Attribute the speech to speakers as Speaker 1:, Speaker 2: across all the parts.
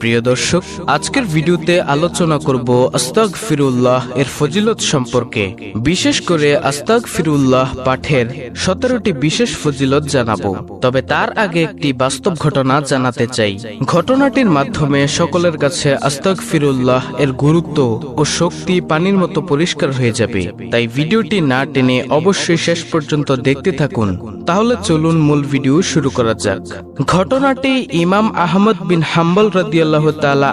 Speaker 1: প্রিয় দর্শক, আজকের ভিডিওতে আলোচনা করব আস্তাগ ফিরুল্লাহ এর ফজিলত সম্পর্কে। বিশেষ করে আস্তাগ ফিরুল্লাহ পাঠের সতেরোটি বিশেষ ফজিলত জানাব। তবে তার আগে একটি বাস্তব ঘটনা জানাতে চাই। ঘটনাটির মাধ্যমে সকলের কাছে আস্তাগ ফিরুল্লাহ এর গুরুত্ব ও শক্তি পানির মতো পরিষ্কার হয়ে যাবে। তাই ভিডিওটি না টেনে অবশ্যই শেষ পর্যন্ত দেখতে থাকুন। তাহলে চলুন মূল ভিডিও শুরু করা যাক। ঘটনাটি ইমাম আহমদ বিন হাম্বল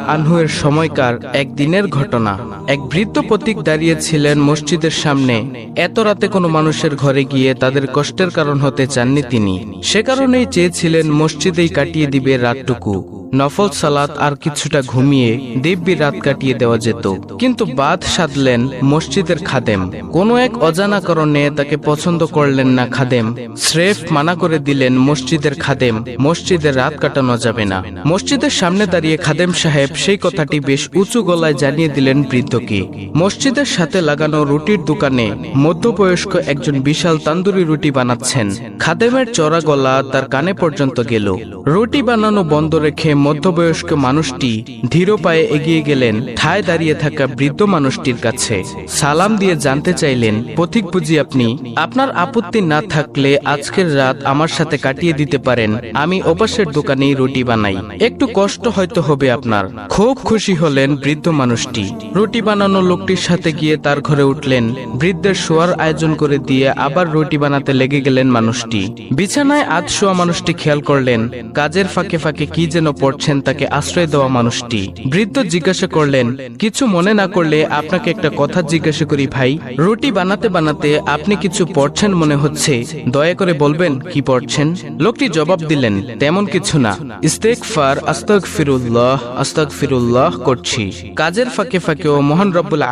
Speaker 1: আনহুয়ের সময়কার একদিনের ঘটনা। এক বৃদ্ধ প্রতীক দাঁড়িয়েছিলেন মসজিদের সামনে। এত রাতে কোনো মানুষের ঘরে গিয়ে তাদের কষ্টের কারণ হতে চাননি তিনি। সে কারণেই চেয়েছিলেন মসজিদেই কাটিয়ে দিবে রাতটুকু। নফল সালাত আর কিছুটা ঘুমিয়ে দিব্যি রাত কাটিয়ে দেওয়া যেত। কিন্তু বাদ সাধলেন মসজিদের খাদেম। কোনো এক অজানা কারণে তাকে পছন্দ করলেন না খাদেম। স্রেফ মানা করে দিলেন, মসজিদের খাদেম, মসজিদে রাত কাটানো যাবে না। মসজিদের সামনে দাঁড়িয়ে খাদেম সাহেব সেই কথাটি বেশ উঁচু গলায় জানিয়ে দিলেন বৃদ্ধকে। মসজিদের সাথে লাগানো রুটির দোকানে মধ্যবয়স্ক একজন বিশাল তান্দুরি রুটি বানাচ্ছেন। খাদেমের চড়া গলা তার কানে পর্যন্ত গেল। রুটি বানানো বন্ধ রেখে মধ্যবয়স্ক মানুষটি ধীর পায়ে এগিয়ে গেলেন ঠায় দাঁড়িয়ে থাকা বৃদ্ধ মানুষটির কাছে। সালাম দিয়ে জানতে চাইলেন, পথিক বুঝি আপনি? আপনার আপত্তি না থাকলে আজকের রাত আমার সাথে কাটিয়ে দিতে পারেন। আমি ওপাশের দোকানেই রুটি বানাই। একটু কষ্ট হয়তো হবে আপনার। খুব খুশি হলেন বৃদ্ধ মানুষটি। রুটি বানানো লোকটির সাথে গিয়ে তার ঘরে উঠলেন। বৃদ্ধের শোয়ার আয়োজন করে দিয়ে আবার রুটি বানাতে লেগে গেলেন মানুষটি। বিছানায় আজ শোয়া মানুষটি খেয়াল করলেন, কাজের ফাঁকে ফাঁকে কি যেন পড়ছেন তাকে আশ্রয় দেওয়া মানুষটি। বৃদ্ধ জিজ্ঞাসা করলেন, কিছু মনে না করলে আপনাকে একটা কথা জিজ্ঞাসা করি ভাই? রুটি বানাতে বানাতে আপনি কিছু পড়ছেন মনে হচ্ছে? দয়া করে বলবেন, কি পড়ছেন? লোকটি জবাব দিলেন, তেমন কিছু না। ইস্তেক ফার আস্তাক ফিরুল্লাহ আস্তাক ফিরুল্লাহ করছি। কাজের ফাঁকে ফাঁকেও মহান রব্বুল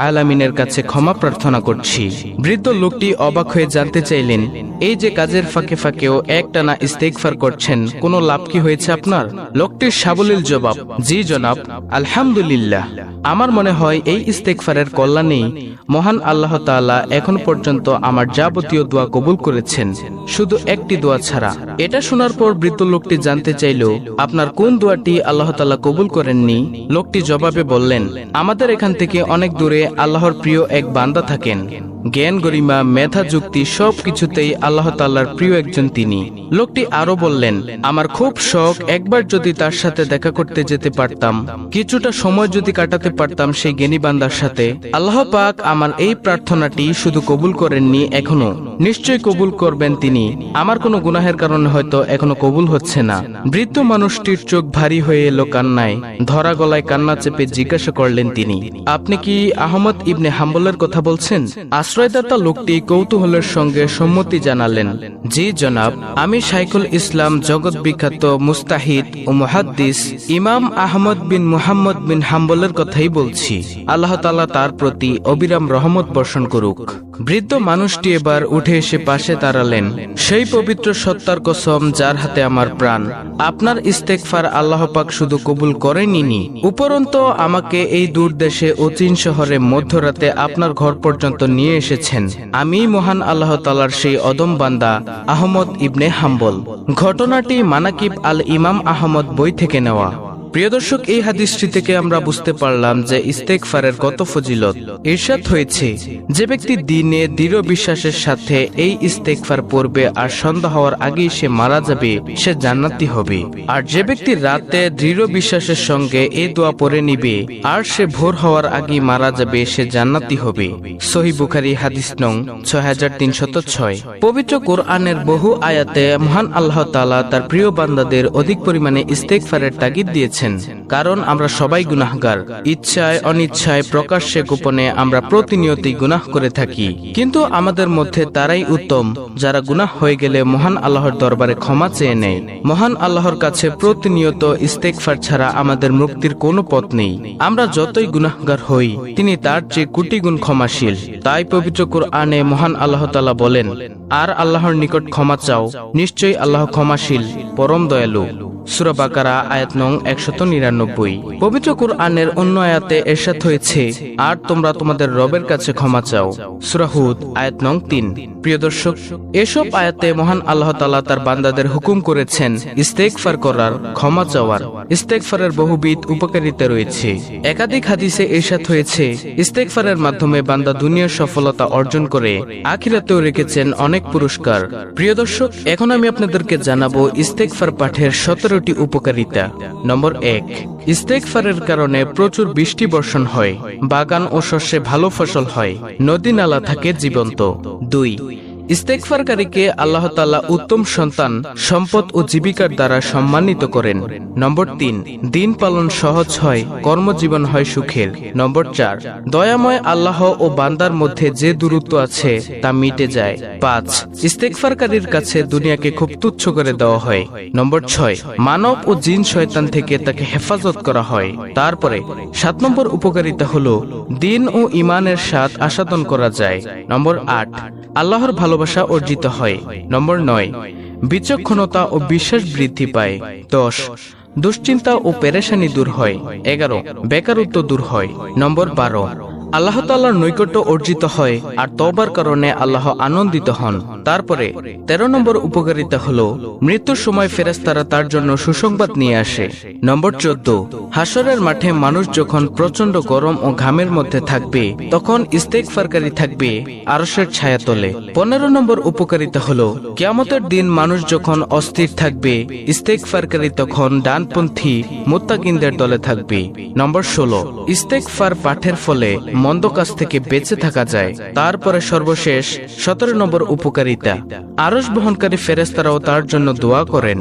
Speaker 1: কাছে ক্ষমা প্রার্থনা করছি। বৃদ্ধ লোকটি অবাক হয়ে জানতে চাইলেন, এই যে কাজের ফাঁকে ফাঁকেও একটানা ইস্তেকফার করছেন, কোনো লাভ কি হয়েছে আপনার? লোকটির সাবলীল জবাব, জি জনাব, আলহামদুলিল্লাহ। আমার মনে হয় এই ইস্তেকফারের কল্যাণেই মহান আল্লাহ তাআলা এখন পর্যন্ত আমার যাবতীয় দোয়া কবুল করেছেন। শুধু একটি দোয়া ছাড়া। এটা শোনার পর বৃদ্ধ লোকটি জানতে চাইল, আপনার কোন দোয়াটি আল্লাহ তাআলা কবুল করেননি। লোকটি জবাবে বললেন আমাদের এখান থেকে অনেক দূরে আল্লাহর প্রিয় এক বান্দা থাকেন। জ্ঞান, গরিমা, মেধা, যুক্তি সব কিছুতেই আল্লাহ তাল্লার প্রিয় একজন তিনি। লোকটি আরও বললেন, আমার খুব শখ, একবার যদি তার সাথে দেখা করতে যেতে পারতাম। কিছুটা সময় যদি কাটাতে পারতাম সেই জ্ঞানী বান্দার সাথে। আল্লাহ পাক আমার এই প্রার্থনাটি শুধু কবুল করেননি এখনও। নিশ্চয় কবুল করবেন তিনি। আমার কোনো গুনাহের কারণে হয়তো এখনও কবুল হচ্ছে না। বৃদ্ধ মানুষটির চোখ ভারী হয়ে এলো কান্নায়। ধরা গলায় কান্না চেপে জিজ্ঞাসা করলেন তিনি, আপনি কি আহমদ ইবনে হাম্বলের কথা বলছেন? আশ্রয়দাতা লোকটি কৌতূহলের সঙ্গে সম্মতি জানালেন, জি, জনাব, আমি সাইকুল ইসলাম, জগৎ বিখ্যাত মুস্তাহিদ ও মুহাদ্দিস, ইমাম আহমদ বিন মুহাম্মদ বিন হাম্বলের কথাই বলছি। আল্লাহ তালা তার প্রতি অবিরাম রহমত বর্ষণ করুক। বৃদ্ধ মানুষটি এবার উঠে এসে পাশে দাঁড়ালেন। সেই পবিত্র সত্তার কসম যার হাতে আমার প্রাণ। আপনার ইস্তেকফার আল্লাহ পাক শুধু কবুল করেনি উপরন্ত আমাকে এই দূর দেশে অচিন শহরে মধ্যরাতে আপনার ঘর পর্যন্ত নিয়ে এসেছেন। আমি মহান আল্লাহ তালার সেই অদম বান্দা, আহমদ ইবনে হাম্বল। ঘটনাটি মানাকিব আল ইমাম আহমদ বই থেকে নেওয়া। প্রিয় দর্শক, এই হাদিসটি থেকে আমরা বুঝতে পারলাম যে ইস্তেকফারের কত ফজিলত। ইরশাদ হয়েছে, যে ব্যক্তি দিনে দৃঢ় বিশ্বাসের সাথে এই ইস্তেকফার পড়বে আর সন্ধ্যা হওয়ার আগেই সে মারা যাবে, সে জান্নাতি হবে। আর যে ব্যক্তি রাতে দৃঢ় বিশ্বাসের সঙ্গে এই দোয়া পড়ে নিবে, আর সে ভোর হওয়ার আগেই মারা যাবে, সে জান্নাতি হবে। সহি বুখারি হাদিস নং ছয় হাজার তিনশত ছয়। পবিত্র কোরআনের বহু আয়াতে মহান আল্লাহ তাআলা তার প্রিয় বান্দাদের অধিক পরিমাণে ইস্তেকফারের তাগিদ দিয়েছেন কারণ আমরা সবাই গুনাহগার। ইচ্ছায়, অনিচ্ছায় প্রকাশ্যে গোপনে আমরা প্রতিনিয়তই গুনাহ করে থাকি। কিন্তু আমাদের মধ্যে তারাই উত্তম, যারা গুনাহ হয়ে গেলে মহান আল্লাহর দরবারে ক্ষমা চেয়ে নেয়। মহান আল্লাহর কাছে প্রতিনিয়ত ইস্তেকফার ছাড়া আমাদের মুক্তির কোনো পথ নেই। আমরা যতই গুনাহগার হই, তিনি তার চেয়ে কোটি গুণ ক্ষমাশীল। তাই পবিত্র কোরআনে মহান আল্লাহ তালা বলেন, আর আল্লাহর নিকট ক্ষমা চাও, নিশ্চয়ই আল্লাহ ক্ষমাশীল, পরম দয়ালু। সুরা বাকারা, আয়াত নং একশত নিরানব্বই। পবিত্র কুরআনের অন্য আয়াতে এরশাদ হয়েছে, আর তোমরা তোমাদের রবের কাছে ক্ষমা চাও। সুরাহুদ আয়াত নং তিন। প্রিয় দর্শক, এসব আয়াতে মহান আল্লাহ তাআলা তার বান্দাদের হুকুম করেছেন, ইস্তেগফার করার, ক্ষমা চাওয়ার। ইস্তেগফারের বহুবিধ উপকারিতা রয়েছে। একাধিক হাদিসে এরশাদ হয়েছে, ইস্তেগফারের মাধ্যমে বান্দা দুনিয়ার সফলতা অর্জন করে, আখিরাতেও রেখেছেন অনেক পুরস্কার। প্রিয় দর্শক, এখন আমি আপনাদেরকে জানাব ইস্তেগফার পাঠের সতেরোটি উপকারিতা। নম্বর এক ইস্তেকফারের কারণে প্রচুর বৃষ্টি বর্ষণ হয়। বাগান ও শস্যে ভালো ফসল হয়। নদী নালা থাকে জীবন্ত। দুই ইস্তেকফারকারীকে আল্লাহ তাআলা উত্তম সন্তান, সম্পদ ও জীবিকার দ্বারা সম্মানিত করেন। নম্বর তিন, দিন পালন সহজ হয়, কর্মজীবন হয় সুখের। নম্বর চার, দয়াময় আল্লাহ ও বান্দার মধ্যে যে দূরত্ব আছে, তা মিটে যায়। পাঁচ ইস্তেকফারকারীর কাছে দুনিয়াকে খুব তুচ্ছ করে দেওয়া হয়। নম্বর ছয়, মানব ও জিন শয়তান থেকে তাকে হেফাজত করা হয়। তারপরে, সাত নম্বর উপকারিতা হলো, দিন ও ইমানের স্বাদ আস্বাদন করা যায়। নম্বর আট, আল্লাহর ভালোবাসা অর্জিত হয়। নম্বর নয়, বিচক্ষণতা ও বিশ্বাস বৃদ্ধি পায়। দশ, দুশ্চিন্তা ও পেরেশানি দূর হয়। এগারো, বেকারত্ব দূর হয়। নম্বর বারো আল্লাহ তাল্লাহর নৈকট্য অর্জিত হয় আর তবার কারণে আল্লাহ আনন্দিত হন। তারপরে তেরো নম্বর উপকারিতা হল, মৃত্যুর সময় ফেরেস্তারা তার জন্য সুসংবাদ নিয়ে আসে। নম্বর চোদ্দ, হাসরের মাঠে মানুষ যখন প্রচণ্ড গরম ও ঘামের মধ্যে থাকবে, তখন ইস্তেকফারকারী থাকবে আরসের ছায়া তলে পনেরো নম্বর উপকারিতা হলো, কিয়ামতের দিন মানুষ যখন অস্থির থাকবে ইস্তেকফারকারী তখন ডানপন্থী মোত্তাকিনদের দলে থাকবে। নম্বর ষোলো ইস্তেকফার পাঠের ফলে মন্দ কাজ থেকে বেঁচে থাকা যায়। তারপরে সর্বশেষ সতেরো নম্বর উপকারিতা। আরস বহনকারী ফেরেস্তারাও তার জন্য দোয়া করেন।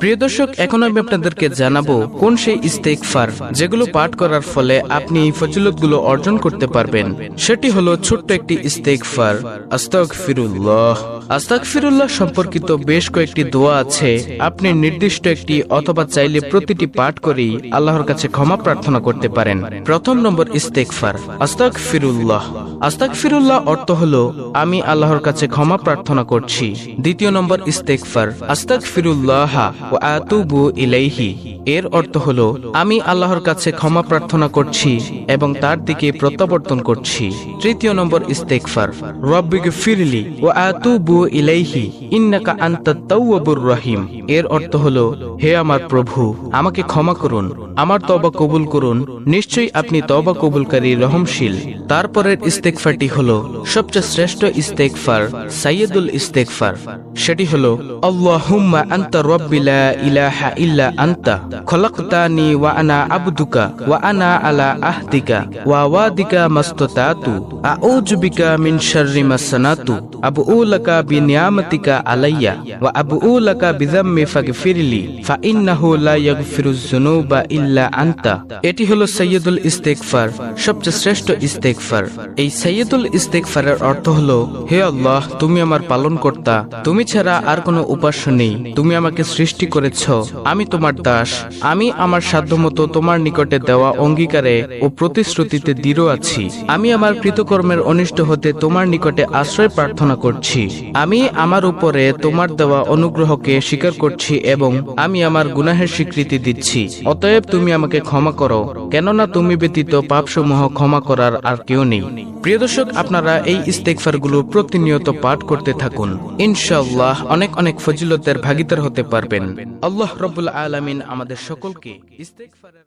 Speaker 1: প্রিয় দর্শক, এখন আমি আপনাদেরকে জানাব কোন সেই ইস্তেকফার যেগুলো পাঠ করার ফলে আপনি এই ফজিলতগুলো অর্জন করতে পারবেন। সেটি হলো ছোট্ট একটি ইস্তেকফার আস্তাগফিরুল্লাহ। আস্তাগফিরুল্লাহ সম্পর্কিত বেশ কয়েকটি দোয়া আছে। আপনি নির্দিষ্ট একটি অথবা চাইলে প্রতিটি পাঠ করেই আল্লাহর কাছে ক্ষমা প্রার্থনা করতে পারেন। প্রথম নম্বর ইস্তেকফার আস্তাক ফিরুল্লাহ আস্তাক ফিরুল্লাহ অর্থ হলো, আমি আল্লাহর কাছে ক্ষমা প্রার্থনা করছি। দ্বিতীয় নম্বর ইস্তেকফার আস্তাক ফিরুল্লাহ ও আতুবু ইলাইহি। এর অর্থ হলো, আমি আল্লাহর কাছে ক্ষমা প্রার্থনা করছি এবং তার দিকে প্রত্যাবর্তন করছি। তৃতীয় নম্বর ইস্তেকফার রব্বিক ফিরলি ও আতুবু ইলাইহি, ইন্নাকা আন্তাত তাওয়াবুর রহিম। এর অর্থ হলো, হে আমার প্রভু, আমাকে ক্ষমা করুন, আমার তবা কবুল করুন, নিশ্চয়ই আপনি তবা কবুলকারী, রহমশীল। তারপরের ইস্তেকফারটি হলো, সবচেয়ে শ্রেষ্ঠ ইস্তেকফার সাইয়দুল ইস্তেকফার সেটি হলো, আল্লাহুম্মা আনতা রাব্বি ইলাহা ইল্লা আনতা, খলাকতানি ওয়া আনা আবদুকা, ওয়া আনা আলা আহদিকা, ওয়া ওয়াদিকা মাস্তাতাতু, আউযু বিকা মিন শাররি মা সানাতু আবউ লাকা বিনিয়ামাতিকা আলাইয়া ওয়া আবউ লাকা বিযাম্মি ফাগফিরলি ফা ইন্নাহু লা ইয়াগফিরুজ যুনুবা ইল্লা আনতা এটি হলো সৈয়দুল ইস্তেকফার সবচেয়ে শ্রেষ্ঠ ইস্তেকফার এই সৈয়দুল ইস্তেকফারের অর্থ হলো, হে আল্লাহ, তুমি আমার পালনকর্তা, তুমি ছাড়া আর কোনো উপাস্য নেই, তুমি আমাকে সৃষ্টি করেছ, আমি তোমার দাস, আমি আমার সাধ্যমতো তোমার নিকটে দেওয়া অঙ্গীকারে ও প্রতিশ্রুতিতে দৃঢ় আছি, আমি আমার কৃতকর্মের অনিষ্ট হতে তোমার নিকটে আশ্রয় প্রার্থনা করছি। আমি আমার উপরে তোমার দেওয়া অনুগ্রহকে স্বীকার করছি এবং আমি আমার গুনাহের স্বীকৃতি দিচ্ছি। অতএব তুমি আমাকে ক্ষমা করো, কেননা তুমি ব্যতীত পাপসমূহ ক্ষমা করার আর কেউ নেই। প্রিয় দর্শক, আপনারা এই ইস্তেকফারগুলো প্রতিনিয়ত পাঠ করতে থাকুন। ইনশাআল্লাহ অনেক অনেক ফজিলতের ভাগিদার হতে পারবেন। আল্লাহ রবুল আলামিন আমাদের সকলকে ইস্তেকফারের